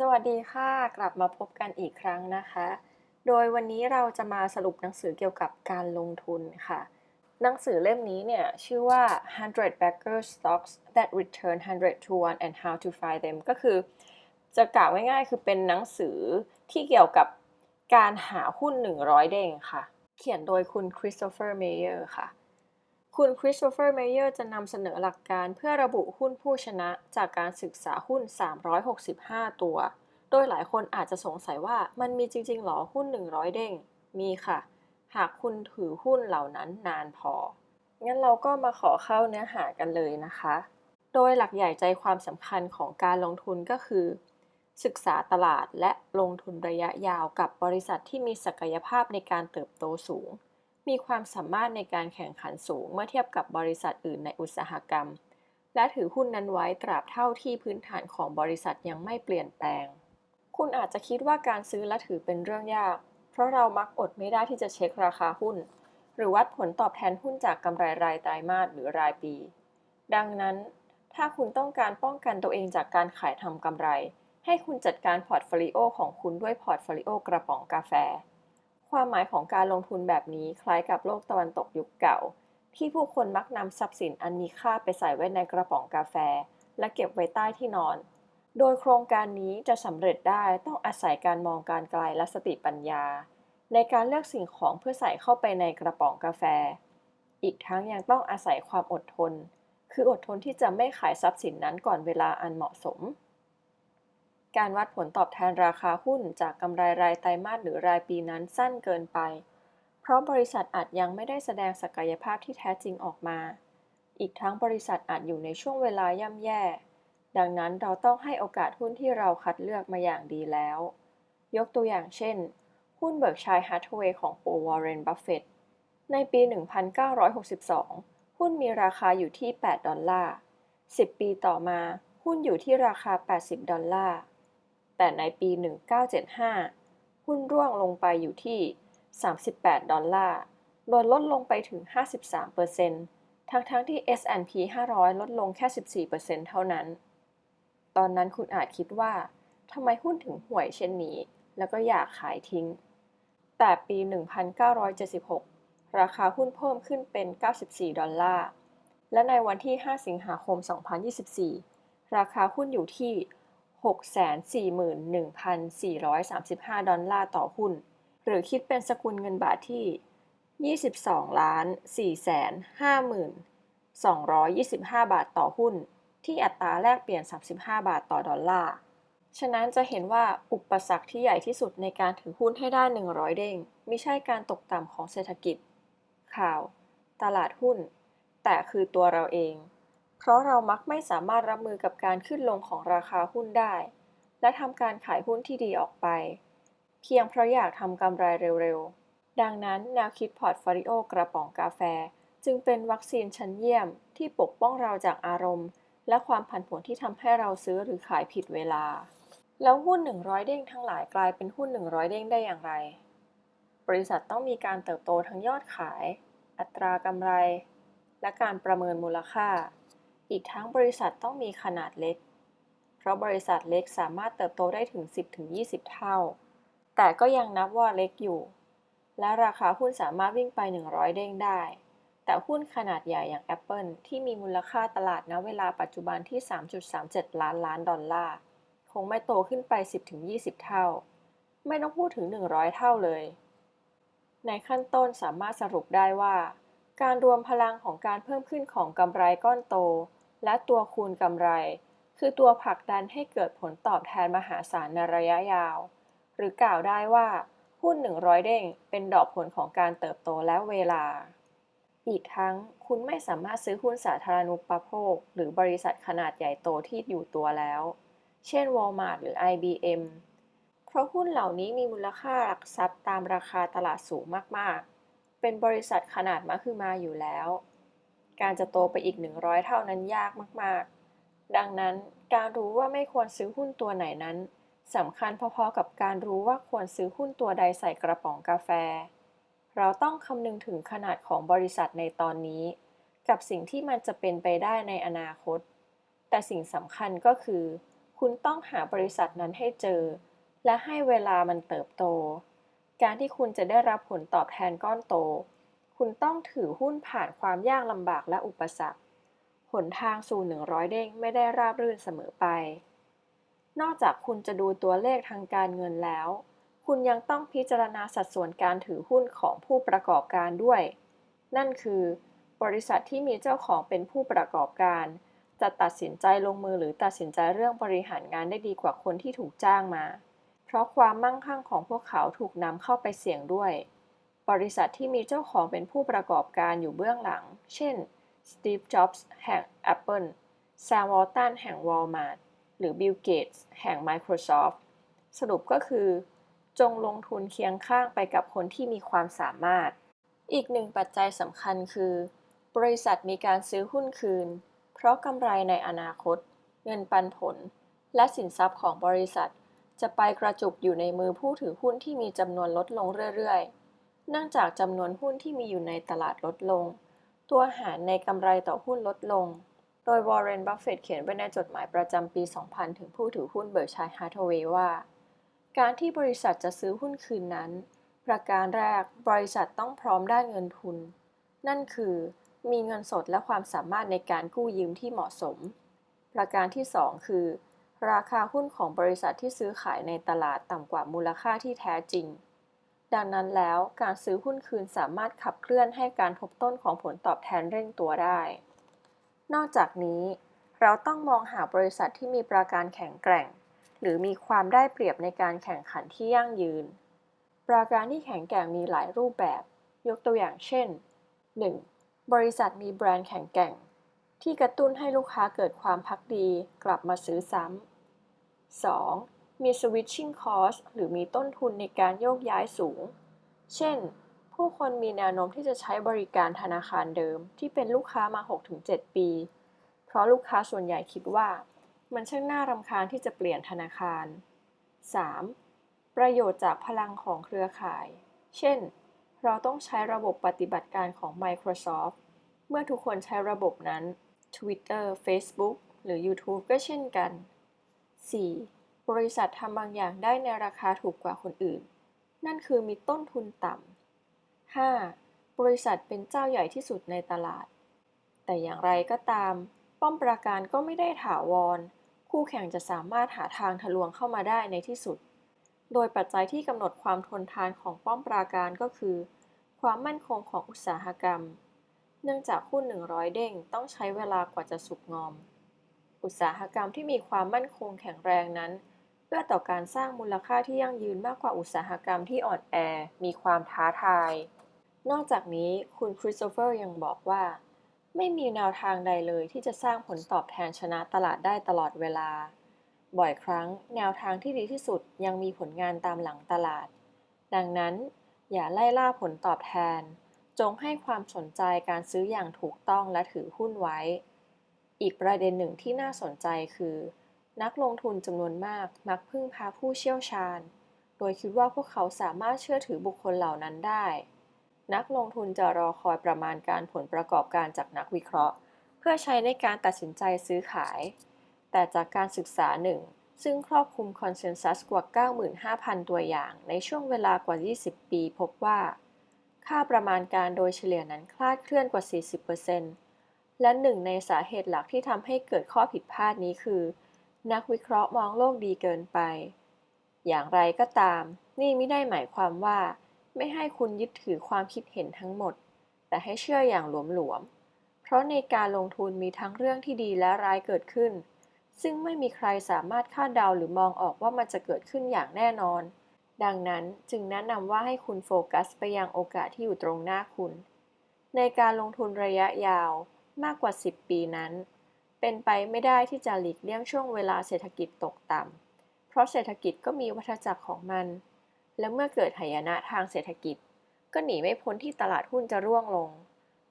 สวัสดีค่ะ กลับมาพบกันอีกครั้งนะคะ โดยวันนี้เราจะมาสรุปหนังสือเกี่ยวกับการลงทุนค่ะ หนังสือเล่มนี้เนี่ย ชื่อว่า 100 Bagger Stocks that Return 100 to 1 and How to Find Them ก็คือ จะกล่าวง่ายๆ คือเป็นหนังสือที่เกี่ยวกับการหาหุ้น 100 เด้งค่ะ เขียนโดยคุณคริสโตเฟอร์เมเยอร์ค่ะ คุณคริสโตเฟอร์เมเยอร์จะนำเสนอหลักการเพื่อระบุหุ้นผู้ชนะจากการศึกษาหุ้น 365 ตัว โดยหลายคนอาจจะสงสัยว่ามันมีจริงๆหรอหุ้น 100 เด้ง มีค่ะ หากคุณถือหุ้นเหล่านั้นนานพอ งั้นเราก็มาขอเข้าเนื้อหากันเลยนะคะ โดยหลักใหญ่ใจความสำคัญของการลงทุนก็คือ ศึกษาตลาดและลงทุนระยะยาวกับบริษัทที่มีศักยภาพในการเติบโตสูง มีความสามารถในการแข่งขันสูงเมื่อเทียบกับบริษัทอื่นในอุตสาหกรรม และถือหุ้นนั้นไว้ตราบเท่าที่พื้นฐานของบริษัทยังไม่เปลี่ยนแปลง คุณอาจจะคิดว่าการซื้อและถือเป็นเรื่องยาก เพราะเรามักอดไม่ได้ที่จะเช็คราคาหุ้น หรือวัดผลตอบแทนหุ้นจากกำไรรายไตรมาสหรือรายปี ดังนั้น ถ้าคุณต้องการป้องกันตัวเองจากการขายทำกำไร ให้คุณจัดการพอร์ตโฟลิโอของคุณด้วยพอร์ตโฟลิโอกระป๋องกาแฟ ความหมายของการลงทุนแบบนี้คล้ายกับโลกตะวันตกยุคเก่า ที่ผู้คนมักนำทรัพย์สินอันมีค่าไปใส่ไว้ในกระป๋องกาแฟ และเก็บไว้ใต้ที่นอน โดยโครงการนี้จะสำเร็จได้ต้องอาศัยการมองการไกลและสติปัญญา ในการเลือกสิ่งของเพื่อใส่เข้าไปในกระป๋องกาแฟ อีกทั้งยังต้องอาศัยความอดทน คืออดทนที่จะไม่ขายทรัพย์สินนั้นก่อนเวลาอันเหมาะสม การวัดผลตอบแทนราคาหุ้นจากกำไรรายไตรมาสหรือรายปีนั้นสั้นเกินไป เพราะบริษัทอาจยังไม่ได้แสดงศักยภาพที่แท้จริงออกมา อีกทั้งบริษัทอาจอยู่ในช่วงเวลาย่ำแย่ ดังนั้นเราต้องให้โอกาสหุ้นที่เราคัดเลือกมาอย่างดีแล้ว ยกตัวอย่างเช่น หุ้นเบิร์กชัยฮัตเวย์ของโปวอร์เรนบัฟเฟตในปี 1962 หุ้นมีราคาอยู่ที่ 8 ดอลลาร์ 10 ปีต่อมา หุ้นอยู่ที่ราคา 80 ดอลลาร์ แต่ในปี 1975 หุ้นร่วงลงไปอยู่ที่ 38 ดอลลาร์โดยลดลงไปถึง 53%ทั้งๆทที่ S&P 500 ลดลงแค่ 14%เท่านั้น ตอนนั้นคุณอาจคิดว่าทำไมหุ้นถึงห่วยเช่นนี้ แล้วก็อยากขายทิ้ง แต่ปี 1976 ราคาหุ้นเพิ่มขึ้นเป็น 94 ดอลลาร์ และในวันที่ 5 สิงหาคม 2024 ราคาหุ้นอยู่ที่ 641,435 ดอลลาร์ต่อหุ้น หรือคิดเป็นสกุลเงินบาทที่ 22ล้าน4แสน50,225 บาทต่อหุ้น ที่อัตราแลกเปลี่ยน 35 บาทต่อดอลลาร์ ฉะนั้นจะเห็นว่าอุปสรรคที่ใหญ่ที่สุดในการถือหุ้นให้ได้ 100 เด้งไม่ใช่การตกต่ำของเศรษฐกิจ ข่าว ตลาดหุ้น แต่คือตัวเราเอง เพราะเรามักไม่สามารถรับมือกับการขึ้นลงของราคาหุ้นได้ และทำการขายหุ้นที่ดีออกไป เพียงเพราะอยากทำกำไรเร็วๆ ดังนั้นแนวคิดพอร์ตโฟลิโอกระป๋องกาแฟ จึงเป็นวัคซีนชั้นเยี่ยมที่ปกป้องเราจากอารมณ์ และความผันผวนที่ทำให้เราซื้อหรือขายผิดเวลา แล้วหุ้น 100 เด้งทั้งหลายกลายเป็นหุ้น 100 เด้งได้อย่างไร บริษัทต้องมีการเติบโตทั้งยอดขาย อัตรากำไร และการประเมินมูลค่า อีกทั้งบริษัทต้องมีขนาดเล็ก เพราะบริษัทเล็กสามารถเติบโตได้ถึง 10-20 เท่า แต่ก็ยังนับว่าเล็กอยู่ และราคาหุ้นสามารถวิ่งไป 100 เด้งได้ แต่หุ้นขนาดใหญ่อย่าง Apple ที่มีมูลค่าตลาดณเวลาปัจจุบันที่ 3.37 ล้านล้านดอลลาร์ คงไม่โตขึ้นไป 10-20 เท่า ไม่ต้องพูดถึง 100 เท่าเลย ในขั้นต้นสามารถสรุปได้ว่าการรวมพลังของการเพิ่มขึ้นของกำไรก้อนโต และตัวคูณกำไร คือตัวผลักดันให้เกิดผลตอบแทนมหาศาลในระยะยาว หรือกล่าวได้ว่าหุ้น 100 เด้ง เป็นดอกผลของการเติบโตและเวลา อีกทั้งคุณไม่สามารถซื้อหุ้นสาธารณูปโภค หรือบริษัทขนาดใหญ่โตที่อยู่ตัวแล้ว เช่น Walmart หรือ IBM เพราะหุ้นเหล่านี้มีมูลค่าหลักทรัพย์ตามราคาตลาดสูงมาก ๆ เป็นบริษัทขนาดมหึมาอยู่แล้ว การจะโตไปอีก 100 เท่านั้นยากมากๆ ดังนั้นการรู้ว่าไม่ควรซื้อหุ้นตัวไหนนั้นสำคัญพอๆกับการรู้ว่าควรซื้อหุ้นตัวใดใส่กระป๋องกาแฟ เราต้องคำนึงถึงขนาดของบริษัทในตอนนี้ กับสิ่งที่มันจะเป็นไปได้ในอนาคต แต่สิ่งสำคัญก็คือ คุณต้องหาบริษัทนั้นให้เจอ และให้เวลามันเติบโต การที่คุณจะได้รับผลตอบแทนก้อนโต คุณต้องถือหุ้นผ่านความยากลำบากและอุปสรรค หนทางสู่ 100 เด้งไม่ได้ราบรื่นเสมอไป นอกจากคุณจะดูตัวเลขทางการเงินแล้ว คุณยังต้องพิจารณาสัดส่วนการถือหุ้นของผู้ประกอบการด้วย นั่นคือ บริษัทที่มีเจ้าของเป็นผู้ประกอบการ จะตัดสินใจลงมือหรือตัดสินใจเรื่องบริหารงานได้ดีกว่าคนที่ถูกจ้างมา เพราะความมั่งคั่งของพวกเขาถูกนำเข้าไปเสี่ยงด้วย บริษัทที่มีเจ้าของเป็นผู้ประกอบการอยู่เบื้องหลัง เช่นสตีฟจ็อบส์แห่ง Apple แซมวอลตันแห่ง Walmart หรือบิลเกตส์แห่ง Microsoft สรุปก็คือ จงลงทุนเคียงข้างไปกับคนที่มีความสามารถ อีกหนึ่งปัจจัยสำคัญคือ บริษัทมีการซื้อหุ้นคืน เพราะกำไรในอนาคต เงินปันผล และสินทรัพย์ของบริษัท จะไปกระจุกอยู่ในมือผู้ถือหุ้นที่มีจำนวนลดลงเรื่อยๆ เนื่องจากจำนวนหุ้นที่มีอยู่ในตลาดลดลง ตัวหารในกำไรต่อหุ้นลดลง โดยวอร์เรน บัฟเฟตเขียนไว้ในจดหมายประจำปี 2000 ถึงผู้ถือหุ้นเบิร์กชัยฮาร์ทเวย์ว่า การที่บริษัทจะซื้อหุ้นคืนนั้น ประการแรกบริษัทต้องพร้อมด้านเงินทุน นั่นคือ มีเงินสดและความสามารถในการกู้ยืมที่เหมาะสม ประการที่ 2 คือ ราคาหุ้นของบริษัทที่ซื้อขายในตลาดต่ำกว่ามูลค่าที่แท้จริง ดังนั้นแล้วการซื้อหุ้นคืนสามารถขับเคลื่อนให้การทบต้นของผลตอบแทนเร่งตัวได้ นอกจากนี้ เราต้องมองหาบริษัทที่มีประการแข็งแกร่ง หรือมีความได้เปรียบในการแข่งขันที่ยั่งยืน ปราการที่แข็งแกร่งมีหลายรูปแบบ ยกตัวอย่างเช่น 1. บริษัทมีแบรนด์แข็งแกร่ง ที่กระตุ้นให้ลูกค้าเกิดความพักดี กลับมาซื้อซ้ำ 2. มี switching cost หรือมีต้นทุนในการโยกย้ายสูง เช่น ผู้คนมีแนวโน้มที่จะใช้บริการธนาคารเดิม ที่เป็นลูกค้ามา 6-7 ปี เพราะลูกค้าส่วนใหญ่คิดว่า มันช่างน่ารำคาญที่จะเปลี่ยนธนาคาร 3. ประโยชน์จากพลังของเครือข่าย เช่น เราต้องใช้ระบบปฏิบัติการของ Microsoft เมื่อทุกคนใช้ระบบนั้น Twitter Facebook หรือ YouTube ก็เช่นกัน 4. บริษัททำบางอย่างได้ในราคาถูกกว่าคนอื่น นั่นคือมีต้นทุนต่ำ 5. บริษัทเป็นเจ้าใหญ่ที่สุดในตลาด แต่อย่างไรก็ตาม ป้อมปราการก็ไม่ได้ถาวร คู่แข่งจะสามารถหาทางทะลวงเข้ามาได้ในที่สุด โดยปัจจัยที่กำหนดความทนทานของป้อมปราการก็คือ ความมั่นคงของอุตสาหกรรม เนื่องจากหุ้น 100 เด้งต้องใช้เวลากว่าจะสุกงอมอุตสาหกรรมที่มีความมั่นคงแข็งแรงนั้น เพื่อต่อการสร้างมูลค่าที่ยั่งยืนมากกว่าอุตสาหกรรมที่อ่อนแอ มีความท้าทาย นอกจากนี้คุณคริสโตเฟอร์ยังบอกว่า ไม่มีแนวทางใดเลยที่จะสร้างผลตอบแทนชนะตลาดได้ตลอดเวลา บ่อยครั้งแนวทางที่ดีที่สุดยังมีผลงานตามหลังตลาด ดังนั้น อย่าไล่ล่าผลตอบแทน จงให้ความสนใจการซื้ออย่างถูกต้องและถือหุ้นไว้ อีกประเด็นหนึ่งที่น่าสนใจคือ นักลงทุนจำนวนมากมักพึ่งพาผู้เชี่ยวชาญ โดยคิดว่าพวกเขาสามารถเชื่อถือบุคคลเหล่านั้นได้ นักลงทุนจะรอคอยประมาณการผลประกอบการจากนักวิเคราะห์ เพื่อใช้ในการตัดสินใจซื้อขาย แต่จากการศึกษาหนึ่งซึ่งครอบคลุมคอนเซนแซสกว่า 95,000 ตัวอย่างในช่วงเวลากว่า 20 ปีพบว่า ค่าประมาณการโดยเฉลี่ยนั้นคลาดเคลื่อนกว่า 40%และหนึ่งในสาเหตุหลักที่ทำให้เกิดข้อผิดพลาดนี้คือ นักวิเคราะห์มองโลกดีเกินไป อย่างไรก็ตาม นี่ไม่ได้หมายความว่า ไม่ให้คุณยึดถือความคิดเห็นทั้งหมด แต่ให้เชื่ออย่างหลวมๆ เพราะในการลงทุนมีทั้งเรื่องที่ดีและร้ายเกิดขึ้น ซึ่งไม่มีใครสามารถคาดเดาหรือมองออกว่ามันจะเกิดขึ้นอย่างแน่นอน ดังนั้นจึงแนะนำว่าให้คุณโฟกัสไปยังโอกาสที่อยู่ตรงหน้าคุณ ในการลงทุนระยะยาวมากกว่า 10 ปีนั้น เป็นไปไม่ได้ที่จะหลีกเลี่ยงช่วงเวลาเศรษฐกิจตกต่ำ เพราะเศรษฐกิจก็มีวัฏจักรของมัน และเมื่อเกิดหายนะทางเศรษฐกิจ ก็หนีไม่พ้นที่ตลาดหุ้นจะร่วงลง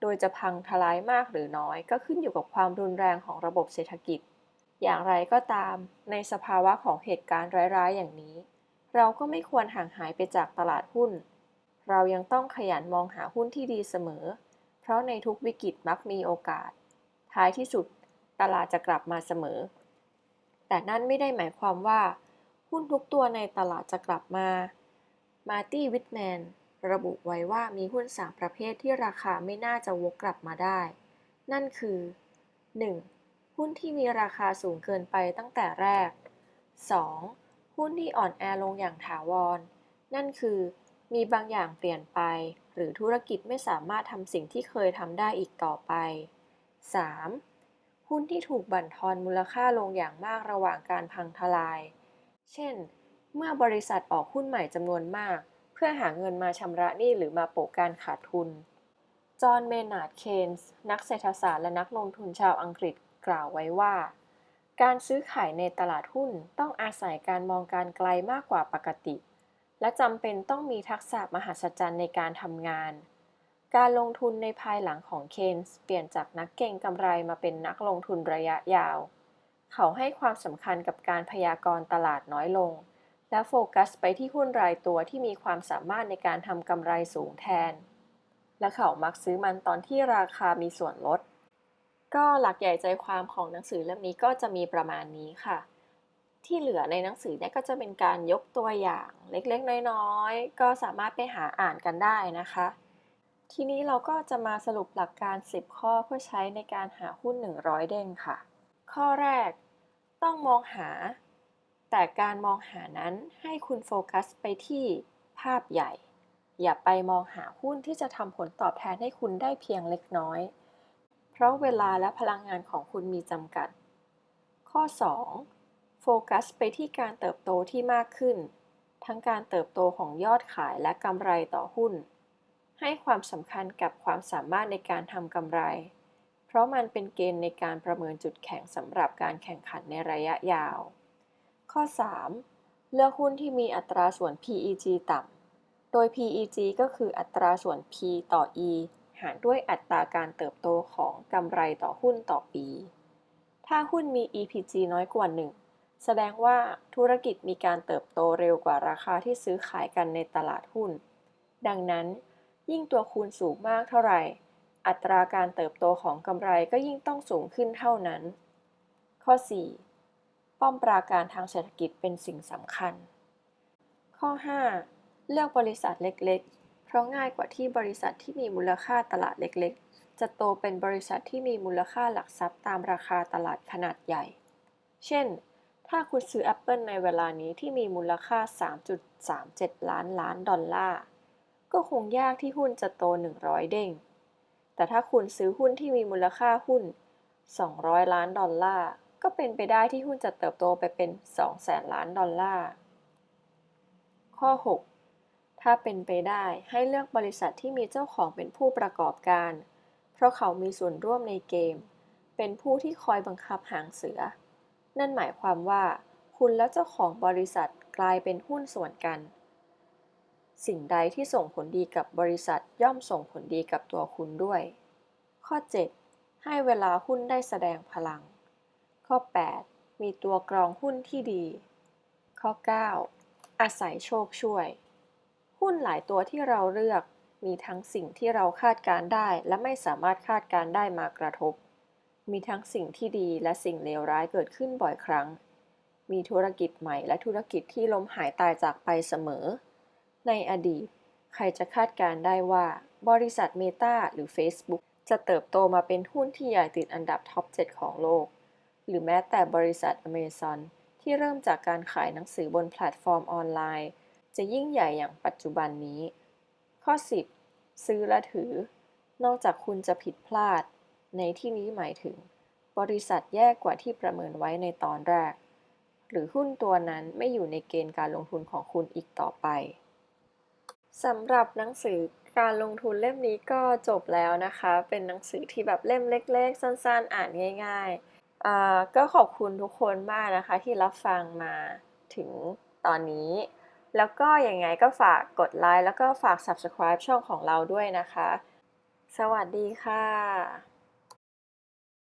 โดยจะพังทลายมากหรือน้อย ก็ขึ้นอยู่กับความรุนแรงของระบบเศรษฐกิจ อย่างไรก็ตาม ในสภาวะของเหตุการณ์ร้ายๆ อย่างนี้ เราก็ไม่ควรห่างหายไปจากตลาดหุ้น เรายังต้องขยันมองหาหุ้นที่ดีเสมอ เพราะในทุกวิกฤตมักมีโอกาส ท้ายที่สุด ตลาดจะกลับมาเสมอ แต่นั่นไม่ได้หมายความว่า หุ้นทุกตัวในตลาดจะกลับมามาร์ตี้วิทแมนระบุไว้ว่ามีหุ้น 3 ประเภทที่ราคาไม่น่าจะวกกลับมาได้ นั่นคือ 1. หุ้นที่มีราคาสูงเกินไปตั้งแต่แรก 2. หุ้นที่อ่อนแอลงอย่างถาวร นั่นคือ มีบางอย่างเปลี่ยนไป หรือธุรกิจไม่สามารถทำสิ่งที่เคยทำได้อีกต่อไป 3. หุ้นที่ถูกบั่นทอนมูลค่าลงอย่างมากระหว่างการพังทลาย เช่น เมื่อบริษัทออกหุ้นใหม่จำนวนมาก เพื่อหาเงินมาชำระหนี้หรือมาโปะการขาดทุน จอห์น เมนาร์ด เคนส์ นักเศรษฐศาสตร์และนักลงทุนชาวอังกฤษกล่าวไว้ว่า การซื้อขายในตลาดหุ้นต้องอาศัยการมองการไกลมากกว่าปกติ และจำเป็นต้องมีทักษะมหัศจรรย์ในการทำงาน การลงทุนในภายหลังของเคนส์เปลี่ยนจากนักเก็งกำไรมาเป็นนักลงทุนระยะยาว เขาให้ความสำคัญกับการพยากรณ์ตลาดน้อยลง และโฟกัสไปที่หุ้นรายตัวที่มีความสามารถในการทำกำไรสูงแทน และเขามักซื้อมันตอนที่ราคามีส่วนลด ก็หลักใหญ่ใจความของหนังสือเล่มนี้ก็จะมีประมาณนี้ค่ะ ที่เหลือในหนังสือเนี่ยก็จะเป็นการยกตัวอย่างเล็กๆ น้อยๆ ก็สามารถไปหาอ่านกันได้นะคะ ทีนี้เราก็จะมาสรุปหลักการ 10 ข้อเพื่อใช้ในการหาหุ้น 100 เด้งค่ะ ข้อแรก ต้องมองหา แต่การมองหานั้นให้คุณโฟกัสไปที่ภาพใหญ่ อย่าไปมองหาหุ้นที่จะทำผลตอบแทนให้คุณได้เพียงเล็กน้อย เพราะเวลาและพลังงานของคุณมีจำกัด ข้อ 2. โฟกัสไปที่การเติบโตที่มากขึ้น ทั้งการเติบโตของยอดขายและกำไรต่อหุ้น ให้ความสำคัญกับความสามารถในการทำกำไร เพราะมันเป็นเกณฑ์ในการประเมินจุดแข็งสำหรับการแข่งขันในระยะยาว ข้อ 3. เลือกหุ้นที่มีอัตราส่วน PEG ต่ำ โดย PEG ก็คืออัตราส่วน P ต่อ E หารด้วยอัตราการเติบโตของกำไรต่อหุ้นต่อปี ถ้าหุ้นมี EPG น้อยกว่า 1 แสดงว่าธุรกิจมีการเติบโตเร็วกว่าราคาที่ซื้อขายกันในตลาดหุ้น ดังนั้น ยิ่งตัวคูณสูงมากเท่าไหร่ อัตราการเติบโตของกำไรก็ยิ่งต้องสูงขึ้นเท่านั้น ข้อ 4. ป้อมปราการทางเศรษฐกิจเป็นสิ่งสำคัญ ข้อ 5. เลือกบริษัทเล็กๆ เพราะง่ายกว่าที่บริษัทที่มีมูลค่าตลาดเล็กๆ จะโตเป็นบริษัทที่มีมูลค่าหลักทรัพย์ตามราคาตลาดขนาดใหญ่ เช่น ถ้าคุณซื้อ Apple ในเวลานี้ที่มีมูลค่า 3.37 ล้านล้านดอลลาร์ ก็คงยากที่หุ้นจะโต 100 เด้ง แต่ถ้าคุณซื้อหุ้นที่มีมูลค่าหุ้น 200 ล้านดอลลาร์ ก็เป็นไปได้ที่หุ้นจะเติบโตไปเป็น 200,000 ล้านดอลลาร์ ข้อ 6 ถ้าเป็นไปได้ให้เลือกบริษัทที่มีเจ้าของเป็นผู้ประกอบการ เพราะเขามีส่วนร่วมในเกม เป็นผู้ที่คอยบังคับหางเสือ นั่นหมายความว่า คุณและเจ้าของบริษัทกลายเป็นหุ้นส่วนกัน สิ่งใดที่ส่งผลดีกับบริษัทย่อมส่งผลดีกับตัวคุณด้วย ข้อ 7 ให้เวลาหุ้นได้แสดงพลัง ข้อ 8 มีตัวกรองหุ้นที่ดี ข้อ 9 อาศัยโชคช่วย หุ้นหลายตัวที่เราเลือก มีทั้งสิ่งที่เราคาดการได้และไม่สามารถคาดการได้มากระทบ มีทั้งสิ่งที่ดีและสิ่งเลวร้ายเกิดขึ้นบ่อยครั้ง มีธุรกิจใหม่และธุรกิจที่ล้มหายตายจากไปเสมอ ในอดีต ใครจะคาดการได้ว่าบริษัทเมตาหรือ Facebook จะเติบโตมาเป็นหุ้นที่ใหญ่ติดอันดับท็อป 7 ของโลก หรือแม้แต่บริษัท Amazon ที่เริ่มจากการขายหนังสือบนแพลตฟอร์มออนไลน์ จะยิ่งใหญ่อย่างปัจจุบันนี้ ข้อ 10 ซื้อและถือ นอกจากคุณจะผิดพลาด ในที่นี้หมายถึง บริษัทแย่กว่าที่ประเมินไว้ในตอนแรก หรือหุ้นตัวนั้นไม่อยู่ในเกณฑ์การลงทุนของคุณอีกต่อไป สำหรับหนังสือการลงทุนเล่มนี้ก็จบแล้วนะคะ เป็นหนังสือที่แบบเล่มเล็ก ๆ สั้นๆ อ่านง่ายๆก็ขอบคุณทุกคนมากนะคะ ที่รับฟังมาถึงตอนนี้ แล้วก็ยังไงก็ฝากกดไลค์แล้วก็ฝาก subscribe ช่องของเราด้วยนะคะ สวัสดีค่ะ